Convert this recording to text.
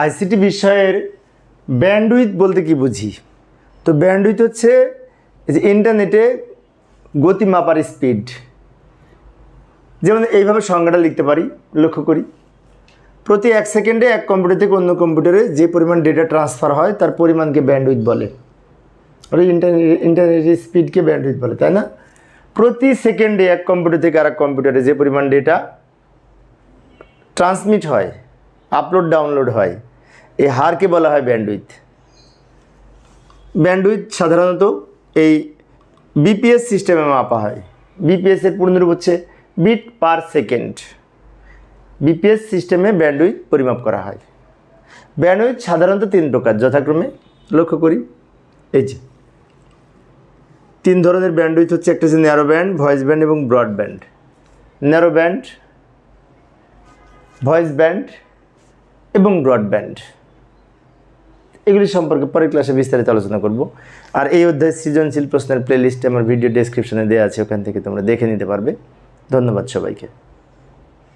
ICT বিষয়ের bandwidth বলতে কি বুঝি? তো ব্যান্ডউইথ হচ্ছে যে ইন্টারনেটে গতি মাপার স্পিড যেমন এইভাবে সংজ্ঞাটা লিখতে পারি, লক্ষ্য করি। প্রতি এক সেকেন্ডে এক কম্পিউটার থেকে অন্য কম্পিউটারে যে পরিমাণ ডেটা ট্রান্সফার হয়, তার পরিমাণকে ব্যান্ডউইথ বলে। ওই ইন্টারনেট ইন্টারনেটের স্পিডকে ব্যান্ডউইথ বলে, তাই না? প্রতি সেকেন্ডে এক কম্পিউটার থেকে আরেক কম্পিউটারে যে পরিমাণ ডেটা ট্রান্সমিট হয় আপলোড ডাউনলোড হয় এই হারকে বলা হয় ব্যান্ডউইথ। ব্যান্ডউইথ সাধারণত এই বিপিএস সিস্টেমে মাপা হয়। বিপিএস এর পূর্ণরূপ হচ্ছে বিট পার সেকেন্ড। বিপিএস সিস্টেমে ব্যান্ডউইথ পরিমাপ করা হয়। ব্যান্ডউইথ সাধারণত তিন প্রকার, যথাক্রমে লক্ষ্য করি। এই যে, তিন ধরনের ব্যান্ডউইথ হচ্ছে, একটা হচ্ছে ন্যারো ব্যান্ড ভয়েস ব্যান্ড এবং broad band narrow band voice band এবং ব্রডব্যান্ড এগুলি সম্পর্কে পরের ক্লাসে বিস্তারিত আলোচনা করব। আর এই অধ্যায় সৃজনশীল প্রশ্নের প্লেলিস্টে আমার ভিডিও ডেসক্রিপশনে দেওয়া আছে, ওখান থেকে তোমরা দেখে নিতে পারবে। ধন্যবাদ সবাইকে।